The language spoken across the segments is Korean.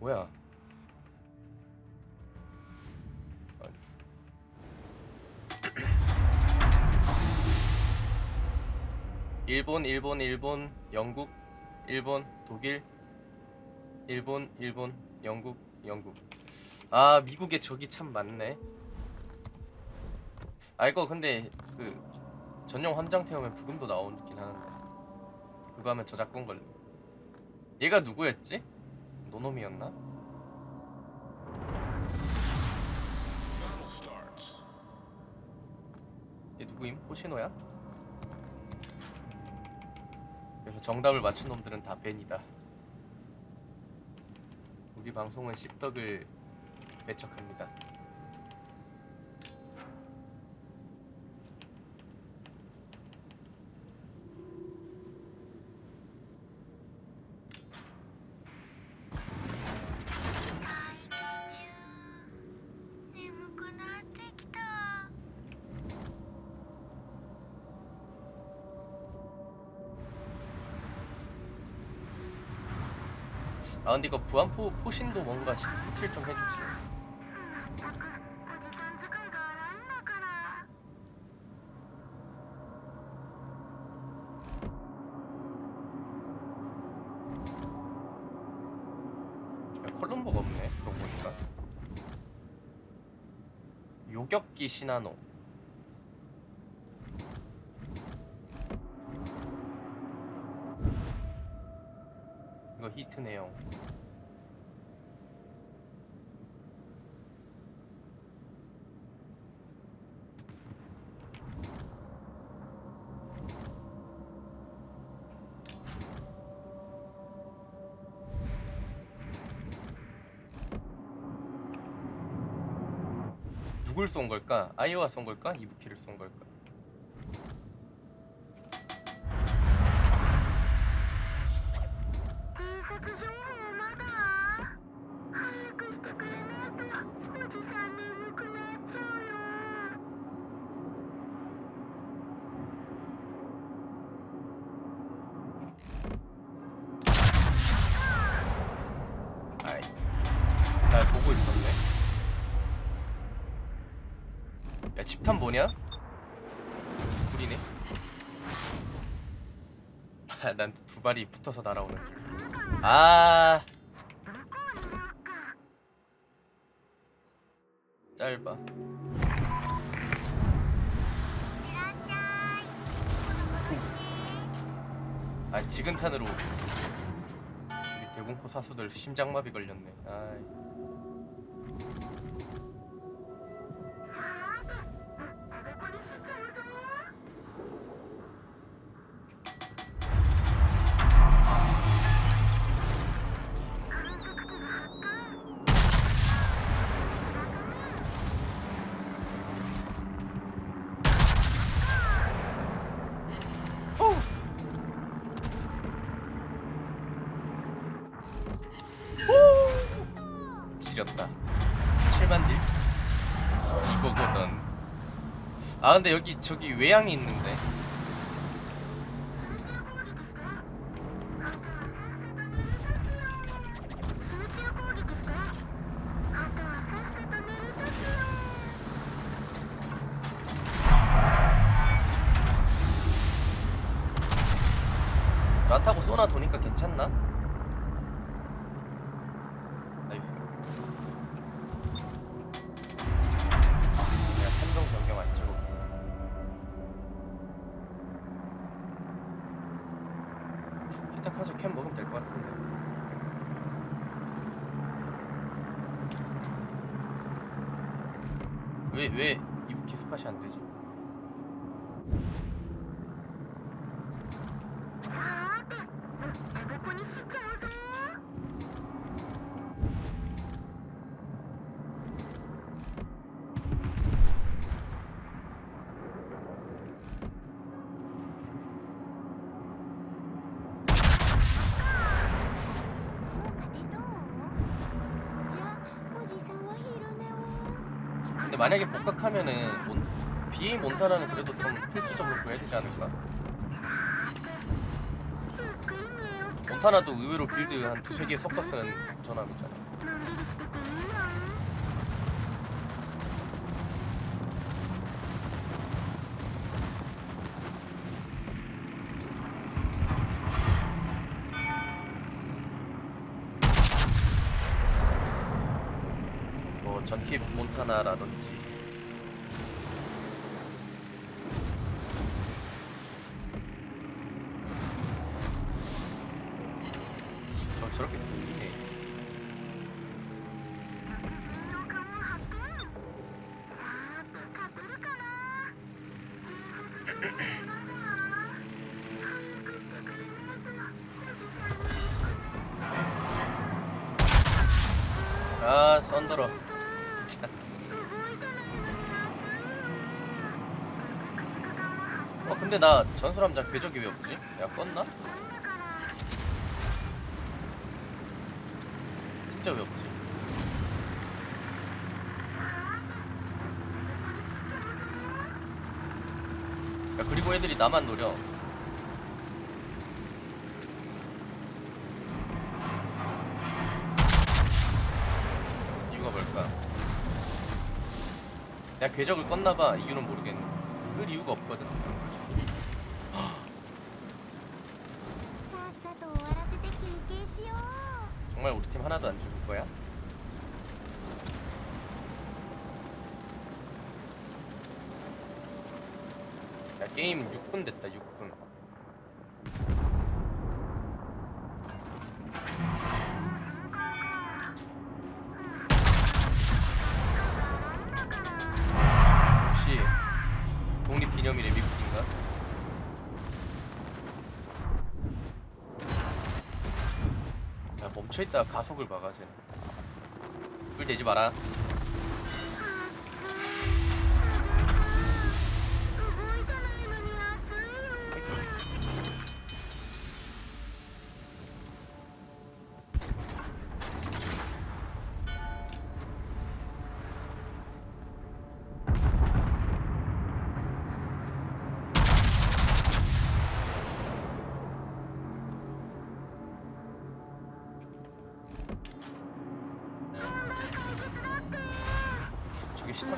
뭐야? 일본, 일본, 일본, 영국, 일본, 독일, 일본, 일본, 영국, 영국. 아 미국에 적이 참 많네. 아 이거 근데 그 전용 함장 태우면 부금도 나오긴 하는데 그거 하면 저작권 걸려. 얘가 누구였지? 노놈이었나? 얘 누구임? 호시노야? 그래서 정답을 맞춘 놈들은 다 벤이다. 우리 방송은 씹덕을 배척합니다.「 아 근데 이거 부안포 포신도 뭔가 색칠 좀 해주지. 야, 콜롬보가 없네 그러고 보니까. 요격기 시나노 이거 히트 내용. 누굴 쏜 걸까? 아이오와 쏜 걸까? 이부키를 쏜 걸까? 집탄 뭐냐? 구리네. 아, 난두 발이 붙어서 날아오는 아. 짧아. 아 지근탄으로. 우리 대공포 사수들 심장마비 걸렸네. 아이. 느꼈다 7만 딜? 이거거든 아 근데 여기 저기 외양이 있는데 나 타고 쏘나 도니까 괜찮나? 왜, 왜 이부키 스팟이 안 되지? 근데 만약에 복각하면은 몬, BA 몬타라는 그래도 좀 필수적으로 구해야 되지 않을까? 몬타나도 의외로 빌드 한 두세 개 섞어 쓰는 전함이잖아 전킵 몬타나라든지. 저 저렇게 굴리네. 아 썬더러 근데 나 전설함장 궤적이 왜 없지? 내가 껐나? 진짜 왜 없지? 야 그리고 애들이 나만 노려 이유가 뭘까? 내가 궤적을 껐나봐 이유는 모르겠네 끌 이유가 없거든 계시오. 정말 우리 팀 하나도 안 죽을 거야? 야 게임 6분 됐다 6분 혹시 독립기념일에 미국인가? 멈춰있다가 가속을 박아 쟤는 불 내지 마라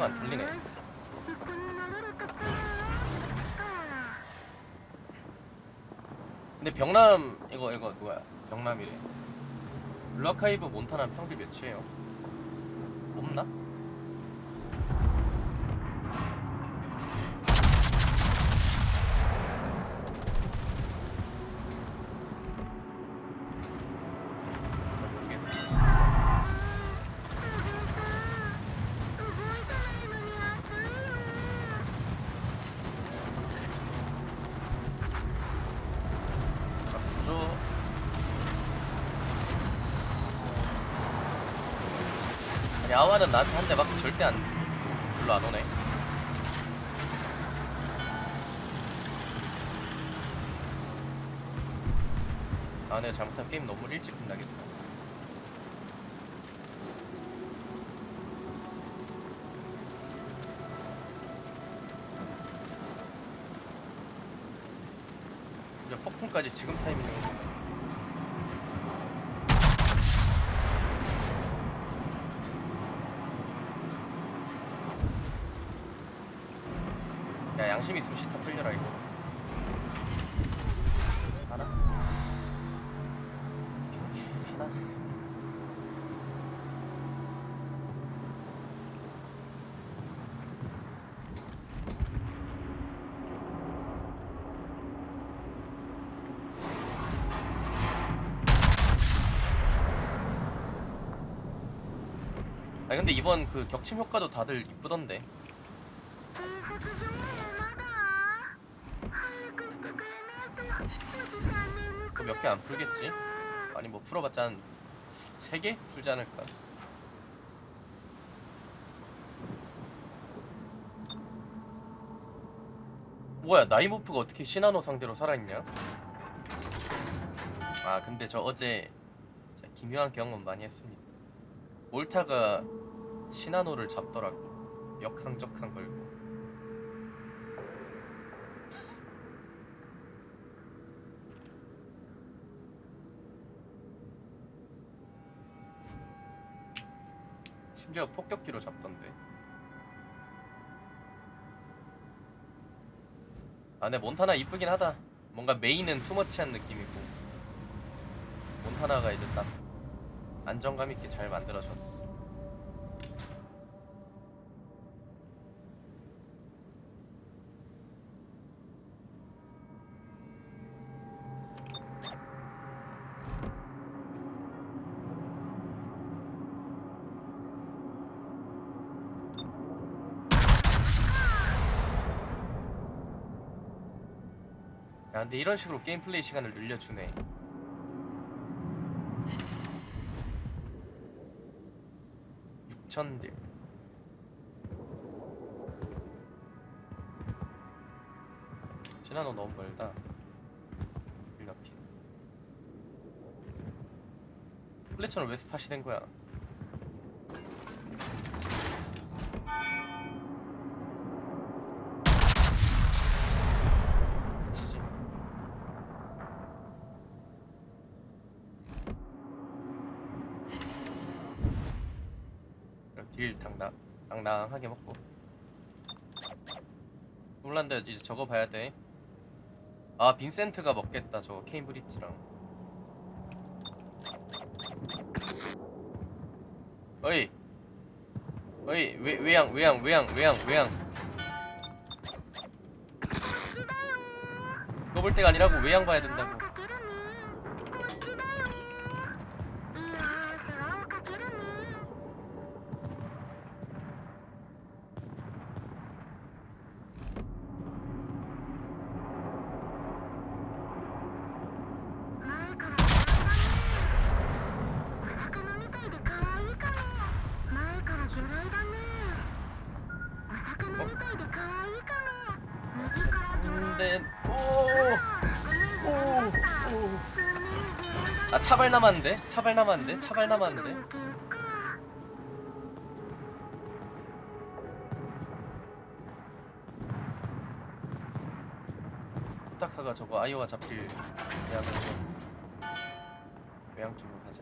하나가 안 들리네. 근데 병남 이거 이거 누가야? 병남이래. 블라카이브 몬타나 평균 몇이에요? 없나? 아와는 나한테 한 대 맞고 절대 안 별로 안 오네. 아 내가 잘못한 게임 너무 일찍 끝나겠다. 이제 폭풍까지 지금 타이밍이면 야 양심 있으면 시타 풀려라 이거 하나 하나 아 근데 이번 그 격침 효과도 다들 이쁘던데. 몇 개 안 풀겠지? 아니 뭐 풀어봤자 한세개 풀지 않을까? 뭐야 나이모프가 어떻게 시나노 상대로 살아있냐? 아 근데 저 어제 기묘한 경험 많이 했습니다 몰타가 시나노를 잡더라고 역항적한 걸고 심지어 폭격기로 잡던데. 아, 근데 몬타나 이쁘긴 하다. 뭔가 메인은 투머치한 느낌이고 몬타나가 이제 딱 안정감 있게 잘 만들어졌어. 근데 이런 식으로 게임 플레이 시간을 늘려주네. 육천 딜. 진아 너 너무 멀다. 이렇게. 플래처럼 왜 스팟이 된 거야? 길 당당 당당하게 먹고 홀란드 이제 저거 봐야 돼. 아 빈센트가 먹겠다 저 케임브리지랑. 어이, 어이 왜 왜양 왜양 왜양 왜양 외양. 너 볼 때가 아니라고 왜양 봐야 된다고. 前から魚雷だねお魚みたいで可愛いかも右から魚雷 근데 오. 오, 오. 아 차발 남았는데? 차발 남았는데? 차발 남았는데? 후타카가 저거 아이오와 잡힐 대하는 좀 외양 쪽으로 가자.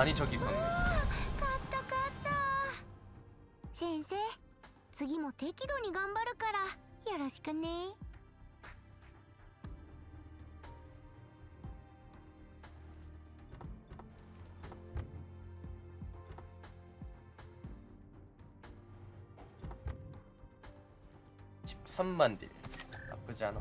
가만히 저기 있었네. 勝った勝った先生次も適度に頑張るからよろしくね 13만 딜. 나쁘지 않아.